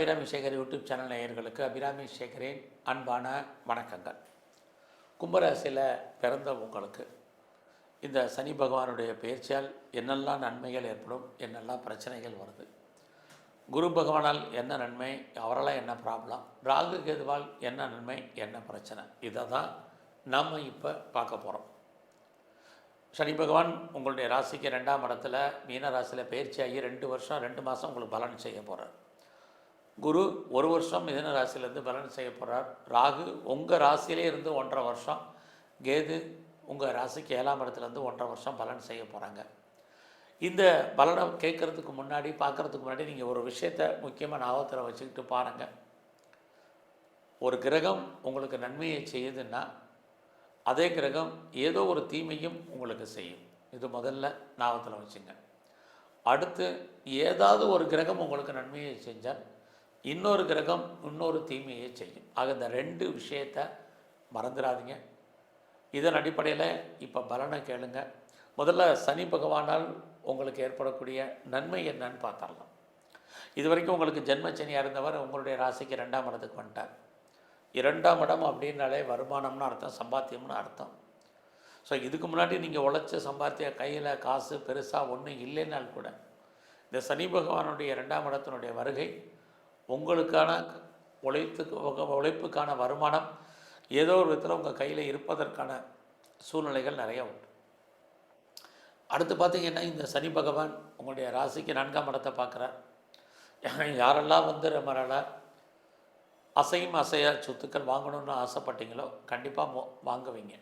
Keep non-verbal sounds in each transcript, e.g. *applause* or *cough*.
Abirami Sekar YouTube channel நேயர்களுக்கு அபிராமி சேகரின் அன்பான வணக்கங்கள். கும்பராசியில் பிறந்த உங்களுக்கு இந்த சனி பகவானுடைய பயிற்சியால் என்னெல்லாம் நன்மைகள் ஏற்படும் என்னெல்லாம் பிரச்சனைகள் வருது குரு பகவானால் என்ன நன்மை அவரெல்லாம் என்ன ப்ராப்ளம் ராகு கேதுவால் என்ன நன்மை என்ன பிரச்சனை இதை தான் நாம் இப்போ பார்க்க போகிறோம் சனி பகவான் உங்களுடைய ராசிக்கு ரெண்டாம் இடத்துல மீன ராசியில் பயிற்சியாகி ரெண்டு வருஷம் ரெண்டு மாதம் உங்களுக்கு பலன் செய்ய போகிறார் குரு ஒரு வருஷம் மிதன ராசியிலேருந்து பலன் செய்ய போகிறார் ராகு உங்கள் ராசியிலே இருந்து ஒன்றரை வருஷம் கேது உங்கள் ராசிக்கு ஏழாம் இடத்துலேருந்து ஒன்றரை வருஷம் பலன் செய்ய போகிறாங்க இந்த பலனை கேட்குறதுக்கு முன்னாடி பார்க்குறதுக்கு முன்னாடி நீங்கள் ஒரு விஷயத்தை முக்கியமாக ஞாபகத்தில் வச்சுக்கிட்டு பாருங்கள் ஒரு கிரகம் உங்களுக்கு நன்மையை செய்யுதுன்னா அதே கிரகம் ஏதோ ஒரு தீமையும் உங்களுக்கு செய்யும். இது முதல்ல ஞாபகத்தில் வச்சுங்க. அடுத்து ஏதாவது ஒரு கிரகம் உங்களுக்கு நன்மையை செஞ்சால் இன்னொரு கிரகம் இன்னொரு தீமையை செய்யும். ஆக இந்த ரெண்டு விஷயத்தை மறந்துடாதீங்க. இதன் அடிப்படையில் இப்போ பலனை கேளுங்க. முதல்ல சனி பகவானால் உங்களுக்கு ஏற்படக்கூடிய நன்மை என்னன்னு பார்த்துடலாம். இது வரைக்கும் உங்களுக்கு ஜென்மச்சனியாக இருந்தவர் உங்களுடைய ராசிக்கு ரெண்டாம் இடத்துக்கு வந்துட்டார். இரண்டாம் இடம் அப்படின்னாலே வருமானம்னு அர்த்தம் சம்பாத்தியம்னு அர்த்தம். ஸோ இதுக்கு முன்னாடி நீங்கள் உழைச்ச சம்பாத்திய கையில் காசு பெருசாக ஒன்றும் இல்லைன்னால் கூட இந்த சனி பகவானுடைய ரெண்டாம் இடத்தினுடைய வருகை உங்களுக்கான உழைத்துக்கு உழைப்புக்கான வருமானம் ஏதோ ஒரு விதத்தில் உங்கள் கையில் இருப்பதற்கான சூழ்நிலைகள் நிறைய உண்டு. அடுத்து பார்த்தீங்கன்னா இந்த சனி பகவான் உங்களுடைய ராசிக்கு நான்காம் இடத்தை பார்க்குறார். யாரெல்லாம் வந்து ரொம்ப அசையும் அசையா சொத்துக்கள் வாங்கணும்னு ஆசைப்பட்டீங்களோ கண்டிப்பாக வாங்குவீங்க.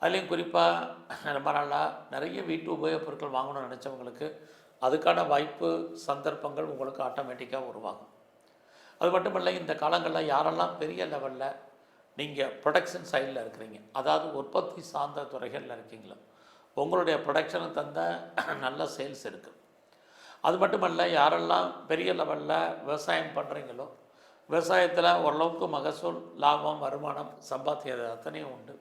அதுலேயும் குறிப்பாக ரொம்ப நாளாக நிறைய வீட்டு உபயோகப் பொருட்கள் வாங்கணும்னு நினச்சவங்களுக்கு அதுக்கான வாய்ப்பு சந்தர்ப்பங்கள் உங்களுக்கு ஆட்டோமேட்டிக்காக உருவாகும். அது மட்டும் இல்லை இந்த காலங்களில் யாரெல்லாம் பெரிய லெவலில் நீங்கள் ப்ரொடக்ஷன் சைடில் இருக்கிறீங்க அதாவது உற்பத்தி சார்ந்த துறைகளில் இருக்கீங்களோ உங்களுடைய ப்ரொடக்ஷனை தந்த *clears throat* நல்ல சேல்ஸ் இருக்குது அது மட்டுமல்ல யாரெல்லாம் பெரிய லெவலில் விவசாயம் பண்ணுறீங்களோ விவசாயத்தில் ஓரளவுக்கு மகசூல் லாபம் வருமானம் சம்பாத்தியம் அத்தனையும் உண்டு.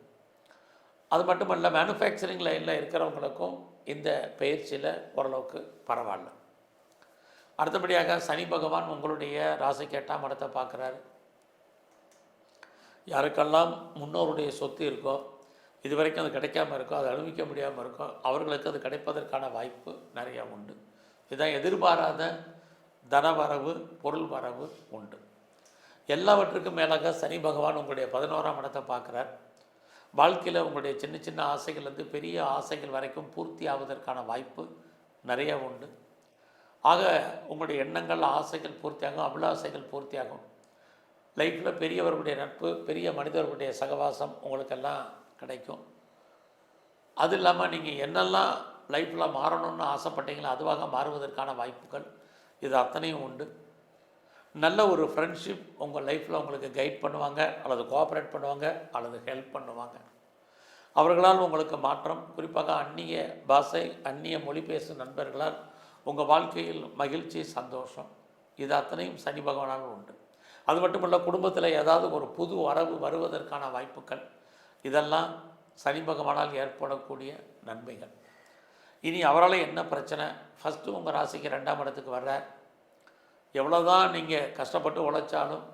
அது மட்டுமல்ல மேனுஃபேக்சரிங் லைனில் இருக்கிறவங்களுக்கும் இந்த பயிற்சியில் ஓரளவுக்கு பரவாயில்ல. அடுத்தபடியாக சனி பகவான் உங்களுடைய ராசி கேட்டால் மடத்தை பார்க்குறாரு. யாருக்கெல்லாம் முன்னோருடைய சொத்து இருக்கோ இது வரைக்கும் அது கிடைக்காம இருக்கோ அது அனுபவிக்க முடியாமல் இருக்கோ அவர்களுக்கு அது கிடைப்பதற்கான வாய்ப்பு நிறையா உண்டு. இதுதான் எதிர்பாராத தனவரவு பொருள் வரவு உண்டு. எல்லாவற்றுக்கும் மேலாக சனி பகவான் உங்களுடைய பதினோராம் இடத்தை பார்க்குறார். வாழ்க்கையில் உங்களுடைய சின்ன சின்ன ஆசைகள்லேருந்து பெரிய ஆசைகள் வரைக்கும் பூர்த்தி ஆவதற்கான வாய்ப்பு நிறையா உண்டு. ஆக உங்களுடைய எண்ணங்கள் ஆசைகள் பூர்த்தியாகும் அபிலாசைகள் பூர்த்தியாகும். லைஃப்பில் பெரியவர்களுடைய நட்பு பெரிய மனிதர்களுடைய சகவாசம் உங்களுக்கெல்லாம் கிடைக்கும். அது இல்லாமல் நீங்கள் என்னெல்லாம் லைஃப்பில் மாறணும்னு ஆசைப்பட்டீங்களோ அதுவாக மாறுவதற்கான வாய்ப்புகள் இது அத்தனையும் உண்டு. நல்ல ஒரு ஃப்ரெண்ட்ஷிப் உங்கள் லைஃப்பில் உங்களுக்கு கைட் பண்ணுவாங்க அல்லது கோஆப்ரேட் பண்ணுவாங்க அல்லது ஹெல்ப் பண்ணுவாங்க. அவர்களால் உங்களுக்கு மாற்றம் குறிப்பாக அந்நிய பாஷை அந்நிய மொழி பேசும் நண்பர்களால் உங்கள் வாழ்க்கையில் மகிழ்ச்சி சந்தோஷம் இது அத்தனையும் சனி பகவானால் உண்டு. அது மட்டுமல்ல குடும்பத்தில் ஏதாவது ஒரு புது வரவு வருவதற்கான வாய்ப்புகள் இதெல்லாம் சனி பகவானால் ஏற்படக்கூடிய நன்மைகள். இனி அவரால் என்ன பிரச்சனை? ஃபஸ்ட்டு உங்கள் ராசிக்கு ரெண்டாம் இடத்துக்கு வர்றார். எவ்வளோதான் நீங்கள் கஷ்டப்பட்டு உழைச்சாலும்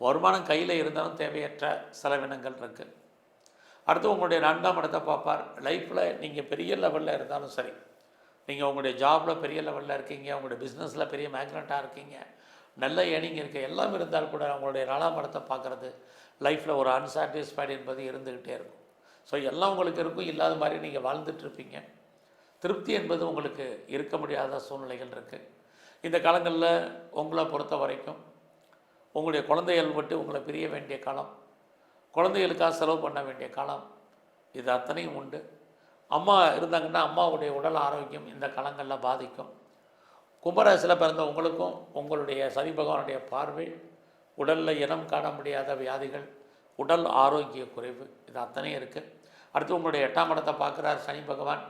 வருமானம் கையில் இருந்தாலும் தேவையற்ற செலவினங்கள் இருக்குது அடுத்து உங்களுடைய நான்காம் இடத்தை பார்ப்பார். லைஃப்பில் நீங்கள் பெரிய லெவலில் இருந்தாலும் சரி. நீங்கள் உங்களுடைய ஜாபில் பெரிய லெவலில் இருக்கீங்க உங்களுடைய பிஸ்னஸில் பெரிய மேக்னட்டாக இருக்கீங்க. நல்ல ஏர்னிங் இருக்குது எல்லாம் இருந்தால் கூட உங்களுடைய நாலாம் படத்தை பார்க்குறது லைஃப்பில் ஒரு அன்சாட்டிஸ்ஃபைடு என்பது இருந்துக்கிட்டே இருக்கும். ஸோ எல்லாம் உங்களுக்கு இருக்கும். இல்லாத மாதிரி நீங்கள் வாழ்ந்துட்டுருப்பீங்க திருப்தி என்பது உங்களுக்கு இருக்க முடியாத சூழ்நிலைகள் இருக்குது இந்த காலங்களில் உங்களை பொறுத்த வரைக்கும் உங்களுடைய குழந்தைகள் விட்டு உங்களை பிரிய வேண்டிய காலம் குழந்தைகளுக்காக செலவு பண்ண வேண்டிய காலம் இது அத்தனையும் உண்டு. அம்மா இருந்தாங்கன்னா அம்மாவுடைய உடல் ஆரோக்கியம் இந்த காலங்களில் பாதிக்கும். கும்பராசியில் பிறந்த உங்களுக்கும் உங்களுடைய சனி பகவானுடைய பார்வை உடலில் இனம் காண முடியாத வியாதிகள் உடல் ஆரோக்கிய குறைவு இது அத்தனையும் இருக்குது அடுத்து உங்களுடைய எட்டாம் இடத்தை பார்க்குறார் சனி பகவான்.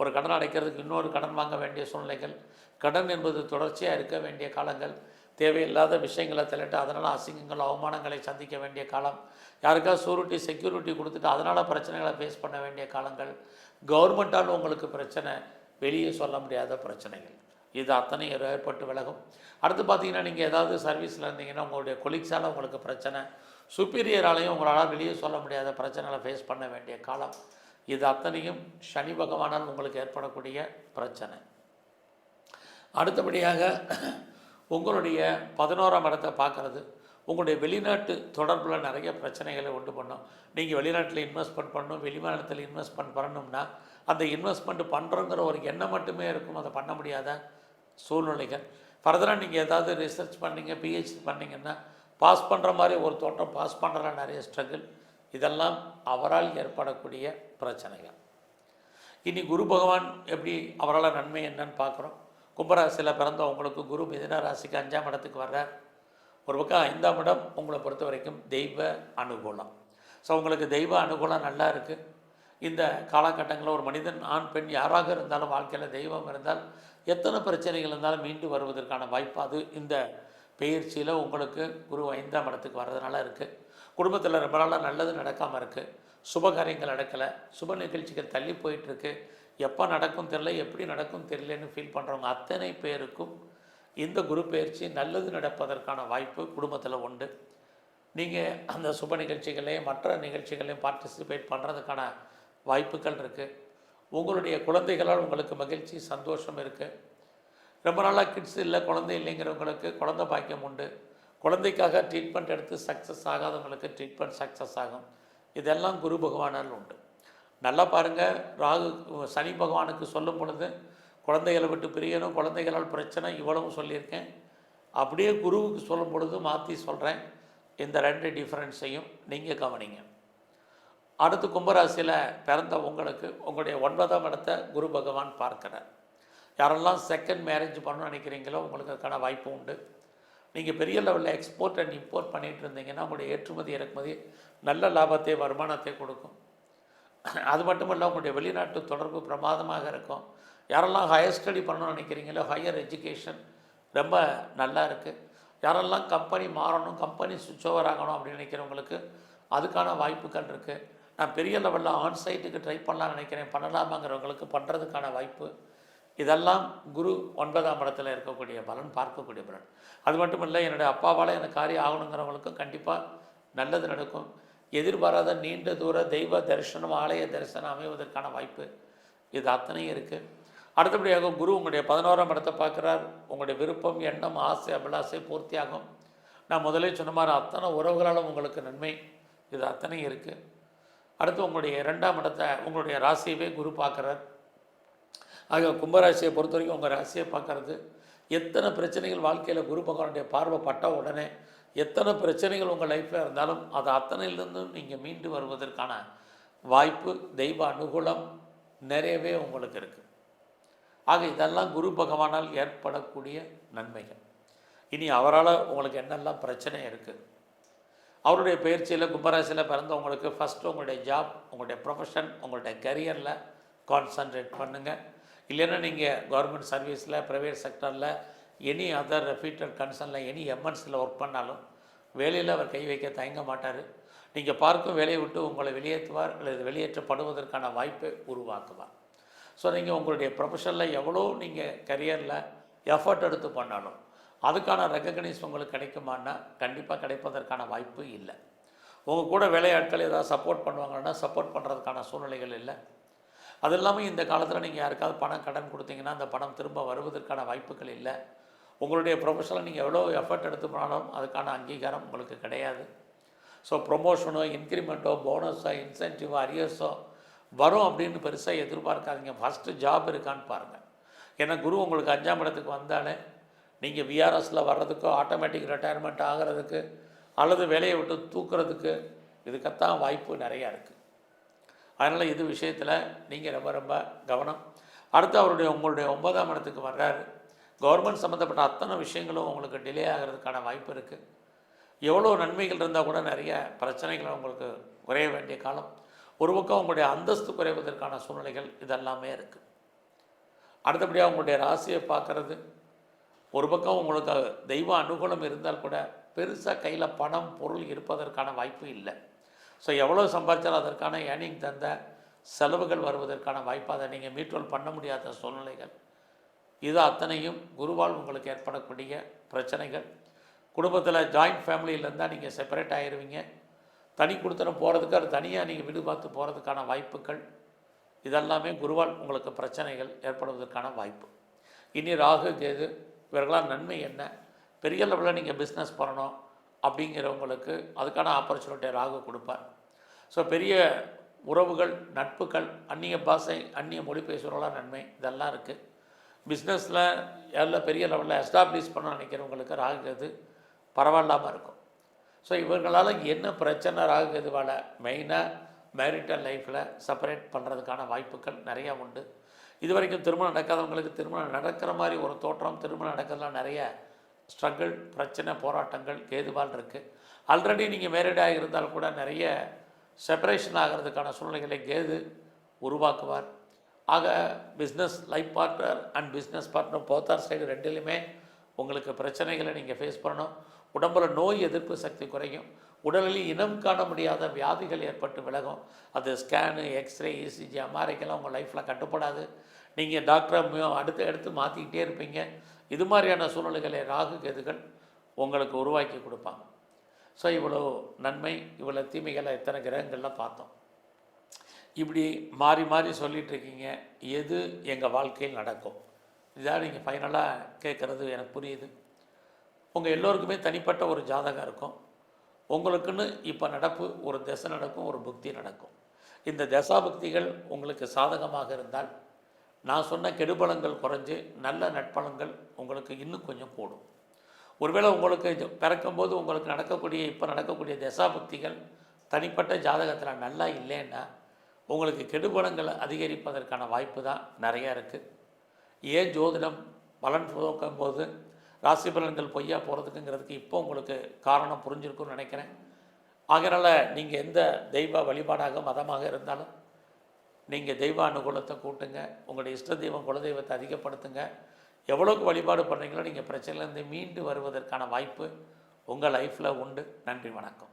ஒரு கடன் அடைக்கிறதுக்கு இன்னொரு கடன் வாங்க வேண்டிய சூழ்நிலைகள். கடன் என்பது தொடர்ச்சியாக இருக்க வேண்டிய காலங்கள். தேவையில்லாத விஷயங்களை தள்ளிட்டு அதனால் அசிங்கங்கள் அவமானங்களை சந்திக்க வேண்டிய காலம். யாருக்காவது சூரிட்டி செக்யூரிட்டி கொடுத்துட்டு அதனால் பிரச்சனைகளை ஃபேஸ் பண்ண வேண்டிய காலங்கள். கவர்மெண்ட்டால் உங்களுக்கு பிரச்சனை வெளியே சொல்ல முடியாத பிரச்சனைகள். இது அத்தனை ஏற்பட்டு விலகும். அடுத்து பார்த்தீங்கன்னா நீங்கள் ஏதாவது சர்வீஸில் இருந்தீங்கன்னா உங்களுடைய கொலீக்ஸால் உங்களுக்கு பிரச்சனை சுப்பீரியராலையும் உங்களால் வெளியே சொல்ல முடியாத பிரச்சனைகளை ஃபேஸ் பண்ண வேண்டிய காலம். இது அத்தனையும் சனி பகவானால் உங்களுக்கு ஏற்படக்கூடிய பிரச்சனை. அடுத்தபடியாக உங்களுடைய பதினோராம் இடத்தை பார்க்குறது உங்களுடைய வெளிநாட்டு தொடர்பில் நிறைய பிரச்சனைகளை உண்டு பண்ணும். நீங்கள் வெளிநாட்டில் இன்வெஸ்ட்மெண்ட் பண்ணணும் வெளிமாநிலத்தில் இன்வெஸ்ட்மெண்ட் பண்ணணும்னா அந்த இன்வெஸ்ட்மெண்ட் பண்ணுறோங்கிற ஒரு எண்ணம் மட்டுமே இருக்கும். அதை பண்ண முடியாத சூழ்நிலைகள். ஃபர்தராக நீங்கள் ஏதாவது ரிசர்ச் பண்ணீங்க பிஹெச்டி பண்ணிங்கன்னா பாஸ் பண்ணுற மாதிரி ஒரு தோட்டம் பாஸ் பண்ணுற நிறைய ஸ்ட்ரகிள் இதெல்லாம் அவரால் ஏற்படக்கூடிய பிரச்சனைகள். இனி குரு பகவான் எப்படி அவரால் நன்மை என்னன்னு பார்க்குறோம். கும்பராசியில் பிறந்த உங்களுக்கு குரு மிதின ராசிக்கு அஞ்சாம் இடத்துக்கு வர்றார். ஒரு பக்கம் ஐந்தாம் இடம் உங்களை பொறுத்த வரைக்கும் தெய்வ அனுகூலம். ஸோ உங்களுக்கு தெய்வ அனுகூலம் நல்லா இருக்குது இந்த காலகட்டங்களில் ஒரு மனிதன் ஆண் பெண் யாராக இருந்தாலும் வாழ்க்கையில் தெய்வம் இருந்தால் எத்தனை பிரச்சனைகள் இருந்தாலும் மீண்டு வருவதற்கான வாய்ப்பு அது. இந்த பயிற்சியில் உங்களுக்கு குரு ஐந்தாம் இடத்துக்கு வர்றதுனால இருக்குது குடும்பத்தில் ரொம்ப நாளாக நல்லது நடக்காமல் இருக்குது சுப காரியங்கள் நடக்கலை. சுப நிகழ்ச்சிகள் தள்ளி போயிட்டுருக்கு எப்போ நடக்கும் தெரில எப்படி நடக்கும் தெரியலன்னு ஃபீல் பண்ணுறவங்க அத்தனை பேருக்கும் இந்த குரு பயிற்சி நல்லது நடப்பதற்கான வாய்ப்பு குடும்பத்தில் உண்டு. நீங்கள் அந்த சுப நிகழ்ச்சிகளையும் மற்ற நிகழ்ச்சிகளையும் பார்ட்டிசிபேட் பண்ணுறதுக்கான வாய்ப்புகள் இருக்குது உங்களுடைய குழந்தைகளால் உங்களுக்கு மகிழ்ச்சி சந்தோஷம் இருக்குது ரொம்ப நாளாக கிட்ஸ் இல்லை குழந்தை இல்லைங்கிறவங்களுக்கு குழந்தை பாக்கியம் உண்டு. குழந்தைக்காக ட்ரீட்மெண்ட் எடுத்து சக்ஸஸ் ஆகாதவங்களுக்கு ட்ரீட்மெண்ட் சக்ஸஸ் ஆகும். இதெல்லாம் குரு பகவானால் உண்டு. நல்லா பாருங்கள் ராகு சனி பகவானுக்கு சொல்லும் பொழுது குழந்தைகளை விட்டு பிரியணும் குழந்தைகளால் பிரச்சனை இவ்வளவும் சொல்லியிருக்கேன். அப்படியே குருவுக்கு சொல்லும் பொழுது மாற்றி சொல்கிறேன் இந்த ரெண்டு டிஃப்ரென்ஸையும் நீங்கள் கவனிங்க. அடுத்து கும்பராசியில் பிறந்த உங்களுக்கு உங்களுடைய ஒன்பதாம் இடத்தை குரு பகவான் பார்க்கிறார். யாரெல்லாம் செகண்ட் மேரேஜ் பண்ணணும்னு நினைக்கிறீங்களோ உங்களுக்கு அதுக்கான வாய்ப்பு உண்டு. நீங்கள் பெரிய லெவலில் எக்ஸ்போர்ட் அண்ட் இம்போர்ட் பண்ணிகிட்டு இருந்தீங்கன்னா உங்களுடைய ஏற்றுமதி இறக்குமதி நல்ல லாபத்தை வருமானத்தை கொடுக்கும். அது மட்டும் இல்லை உங்களுடைய வெளிநாட்டு தொடர்பு பிரமாதமாக இருக்கும். யாரெல்லாம் ஹையர் ஸ்டடி பண்ணணும்னு நினைக்கிறீங்களோ ஹையர் எஜுகேஷன் ரொம்ப நல்லா இருக்குது யாரெல்லாம் கம்பெனி மாறணும் கம்பெனி சுவிட்ச் ஓவர் ஆகணும் அப்படின்னு நினைக்கிறவங்களுக்கு அதுக்கான வாய்ப்புகள் இருக்குது நான் பெரிய லெவலில் ஆன் சைட்டுக்கு ட்ரை பண்ணலாம்னு நினைக்கிறேன். பண்ணலாமாங்கிறவங்களுக்கு பண்ணுறதுக்கான வாய்ப்பு. இதெல்லாம் குரு ஒன்பதாம் இடத்துல இருக்கக்கூடிய பலன் பார்க்கக்கூடிய பலன். அது மட்டும் இல்லை என்னுடைய அப்பாவால் எனக்கு காரியம் ஆகணுங்கிறவங்களுக்கும் கண்டிப்பாக நல்லது நடக்கும். எதிர்பாராத நீண்ட தூர தெய்வ தரிசனம் ஆலய தரிசனம் அமைவதற்கான வாய்ப்பு இது அத்தனையும் இருக்குது அடுத்தபடியாக குரு உங்களுடைய பதினோராம் இடத்தை பார்க்குறார். உங்களுடைய விருப்பம் எண்ணம் ஆசை அபிலாசை பூர்த்தியாகும். நான் முதலே சொன்ன மாதிரி அத்தனை உறவுகளாலும் உங்களுக்கு நன்மை. இது அத்தனையும் இருக்குது அடுத்து உங்களுடைய இரண்டாம் இடத்தை உங்களுடைய ராசியவே குரு பார்க்குறார். ஆக கும்பராசியை பொறுத்த வரைக்கும் உங்கள் ராசியை பார்க்கறது. எத்தனை பிரச்சனைகள் வாழ்க்கையில் குரு பகவானுடைய பார்வை பட்ட உடனே எத்தனை பிரச்சனைகள் உங்கள் லைஃப்பில் இருந்தாலும் அது அத்தனையிலிருந்தும் நீங்கள் மீண்டு வருவதற்கான வாய்ப்பு தெய்வ அனுகூலம் நிறையவே உங்களுக்கு இருக்குது ஆக இதெல்லாம் குரு பகவானால் ஏற்படக்கூடிய நன்மைகள். இனி அவரால் உங்களுக்கு என்னெல்லாம் பிரச்சனை இருக்குது அவருடைய பயிற்சியில் கும்பராசியில் பிறந்தவங்களுக்கு ஃபஸ்ட்டு உங்களுடைய ஜாப் உங்களுடைய ப்ரொஃபஷன் உங்களுடைய கரியரில் கான்சன்ட்ரேட் பண்ணுங்கள் இல்லைன்னா நீங்கள் கவர்மெண்ட் சர்வீஸில் ப்ரைவேட் செக்டரில் எனி அதர் ரெஃபீட்டட் கன்சர்னில் எனி எம்என்ஸில் ஒர்க் பண்ணாலும் வேலையில் அவர் கை வைக்க தயங்க மாட்டார். நீங்கள் பார்க்கும் வேலையை விட்டு உங்களை வெளியேற்றுவார் அல்லது வெளியேற்றப்படுவதற்கான வாய்ப்பை உருவாக்குவார். ஸோ நீங்கள் உங்களுடைய ப்ரொஃபஷனில் எவ்வளோ நீங்கள் கரியரில் எஃபர்ட் எடுத்து பண்ணாலும் அதுக்கான ரெக்கக்னைஸ் உங்களுக்கு கிடைக்குமான்னா கண்டிப்பாக கிடைப்பதற்கான வாய்ப்பு இல்லை. உங்கள் கூட வேலையாட்கள் ஏதாவது சப்போர்ட் பண்ணுவாங்கன்னா சப்போர்ட் பண்ணுறதுக்கான சூழ்நிலைகள் இல்லை. அது இல்லாமல் இந்த காலத்தில் நீங்கள் யாருக்காவது பணம் கடன் கொடுத்தீங்கன்னா அந்த பணம் திரும்ப வருவதற்கான வாய்ப்புகள் இல்லை. உங்களுடைய ப்ரொஃபஷனில் நீங்கள் எவ்வளோ எஃபர்ட் எடுத்து போனாலும் அதுக்கான அங்கீகாரம் உங்களுக்கு கிடையாது. ஸோ ப்ரொமோஷனோ இன்க்ரிமெண்ட்டோ போனஸோ இன்சென்டிவோ அரியர்ஸோ வரும் அப்படின்னு பெருசாக எதிர்பார்க்காதீங்க. ஃபஸ்ட்டு ஜாப் இருக்கான்னு பாருங்கள் ஏன்னா குரு உங்களுக்கு அஞ்சாம் இடத்துக்கு வந்தாலே நீங்கள் விஆர்எஸில் வர்றதுக்கோ ஆட்டோமேட்டிக் ரிட்டையர்மெண்ட் ஆகிறதுக்கு அல்லது வேலையை விட்டு தூக்குறதுக்கு இதுக்கத்தான் வாய்ப்பு நிறையா இருக்குது அதனால் இது விஷயத்தில் நீங்கள் ரொம்ப ரொம்ப கவனம். அடுத்து அவருடைய உங்களுடைய ஒன்பதாம் இடத்துக்கு வர்றாரு. கவர்மெண்ட் சம்மந்தப்பட்ட அத்தனை விஷயங்களும் உங்களுக்கு டிலே ஆகிறதுக்கான வாய்ப்பு இருக்குது எவ்வளோ நன்மைகள் இருந்தால் கூட நிறைய பிரச்சனைகள் உங்களுக்கு குறைய வேண்டிய காலம். ஒரு பக்கம் உங்களுடைய அந்தஸ்து குறைவதற்கான சூழ்நிலைகள் இதெல்லாமே இருக்குது அடுத்தபடியாக உங்களுடைய ராசியை பார்க்குறது. ஒரு பக்கம் உங்களுக்கு தெய்வ அனுகூலம் இருந்தால் கூட பெருசாக கையில் பணம் பொருள் இருப்பதற்கான வாய்ப்பு இல்லை. ஸோ எவ்வளோ சம்பாதிச்சாலும் அதற்கான ஏர்னிங் தந்த செலவுகள் வருவதற்கான வாய்ப்பு அதை நீங்கள் மீட்ரோல் பண்ண முடியாத சூழ்நிலைகள். இது அத்தனையும் குருவால் உங்களுக்கு ஏற்படக்கூடிய பிரச்சனைகள். குடும்பத்தில் ஜாயிண்ட் ஃபேமிலியில் இருந்தால் நீங்கள் செப்பரேட் ஆகிருவீங்க தனி கொடுத்தனம் போகிறதுக்கு அது தனியாக நீங்கள் வீடு பார்த்து போகிறதுக்கான வாய்ப்புகள். இதெல்லாமே குருவால் உங்களுக்கு பிரச்சனைகள் ஏற்படுவதற்கான வாய்ப்பு. இனி ராகு கேது இவர்களால் நன்மை என்ன? பெரிய லெவலில் நீங்கள் பிஸ்னஸ் பண்ணணும் அப்படிங்கிறவங்களுக்கு அதுக்கான ஆப்பர்ச்சுனிட்டியை ராகு கொடுப்பார். ஸோ பெரிய உறவுகள் நட்புகள் அந்நிய பாஷை அந்நிய மொழி பேசுகிறவங்களாம் நன்மை இதெல்லாம் இருக்குது பிஸ்னஸில் எல்லாம் பெரிய லெவலில் எஸ்டாப்ளிஷ் பண்ண நினைக்கிறவங்களுக்கு ராகுகது பரவாயில்லாமல் இருக்கும். ஸோ இவர்களால் என்ன பிரச்சனை ராகு கேதுவால் மெயினாக மேரிட்டல் லைஃப்பில் செப்பரேட் பண்ணுறதுக்கான வாய்ப்புகள் நிறையா உண்டு. இது வரைக்கும் திருமணம் நடக்காதவங்களுக்கு திருமணம் நடக்கிற மாதிரி ஒரு தோற்றம் திருமணம் நடக்கிறதுலாம் நிறைய ஸ்ட்ரகிள் பிரச்சனை போராட்டங்கள் கேதுவால் இருக்குது ஆல்ரெடி நீங்கள் மேரிடாக இருந்தால் கூட நிறைய செப்பரேஷன் ஆகிறதுக்கான சூழ்நிலைகளை கேது உருவாக்குவார். ஆக business life partner and business partner both side ரெண்டுலையுமே உங்களுக்கு பிரச்சனைகளை நீங்கள் ஃபேஸ் பண்ணணும். உடம்புல நோய் எதிர்ப்பு சக்தி குறையும். உடலில் இனம் காண முடியாத வியாதிகள் ஏற்பட்டு விலகும். அது ஸ்கேனு எக்ஸ்ரே இசிஜி அமாரிக்கெல்லாம் உங்கள் லைஃப்பில் கட்டுப்படாது. நீங்கள் டாக்டரை அடுத்து அடுத்து மாற்றிக்கிட்டே இருப்பீங்க. இது மாதிரியான சூழ்நிலைகளை ராகு கேதுகள் உங்களுக்கு உருவாக்கி கொடுப்பாங்க. ஸோ இவ்வளோ நன்மை இவ்வளோ தீமைகளை எத்தனை கிரகங்கள்லாம் பார்த்தோம். இப்படி மாறி மாறி சொல்லிகிட்ருக்கீங்க எது எங்கள் வாழ்க்கையில் நடக்கும்? இதான் நீங்கள் ஃபைனலாக கேட்குறது எனக்கு புரியுது. உங்கள் எல்லோருக்குமே தனிப்பட்ட ஒரு ஜாதகம் இருக்கும். உங்களுக்குன்னு இப்போ நடப்பு ஒரு திசை நடக்கும் ஒரு புக்தி நடக்கும். இந்த தசாபக்திகள் உங்களுக்கு சாதகமாக இருந்தால் நான் சொன்ன கெடுபலங்கள் குறைஞ்சு நல்ல நட்பலங்கள் உங்களுக்கு இன்னும் கொஞ்சம் கூடும். ஒருவேளை உங்களுக்கு பிறக்கும்போது உங்களுக்கு நடக்கக்கூடிய இப்போ நடக்கக்கூடிய தசாபக்திகள் தனிப்பட்ட ஜாதகத்தில் நல்லா இல்லைன்னா உங்களுக்கு கெடுபலங்கள் அதிகரிப்பதற்கான வாய்ப்பு தான் நிறையா இருக்குது ஏன் ஜோதிடம் பலன் துவக்கும் போது ராசி பலன்கள் பொய்யா போகிறதுக்குங்கிறதுக்கு இப்போ உங்களுக்கு காரணம் புரிஞ்சிருக்கும்னு நினைக்கிறேன். ஆகையினால நீங்கள் எந்த தெய்வ வழிபாடாக மதமாக இருந்தாலும் நீங்கள் தெய்வ அனுகூலத்தை கூட்டுங்க உங்களுடைய இஷ்ட தெய்வம் குலதெய்வத்தை அதிகப்படுத்துங்க. எவ்வளோக்கு வழிபாடு பண்ணுறீங்களோ நீங்கள் பிரச்சனையிலேருந்து மீண்டு வருவதற்கான வாய்ப்பு உங்கள் லைஃப்பில் உண்டு. நன்றி வணக்கம்.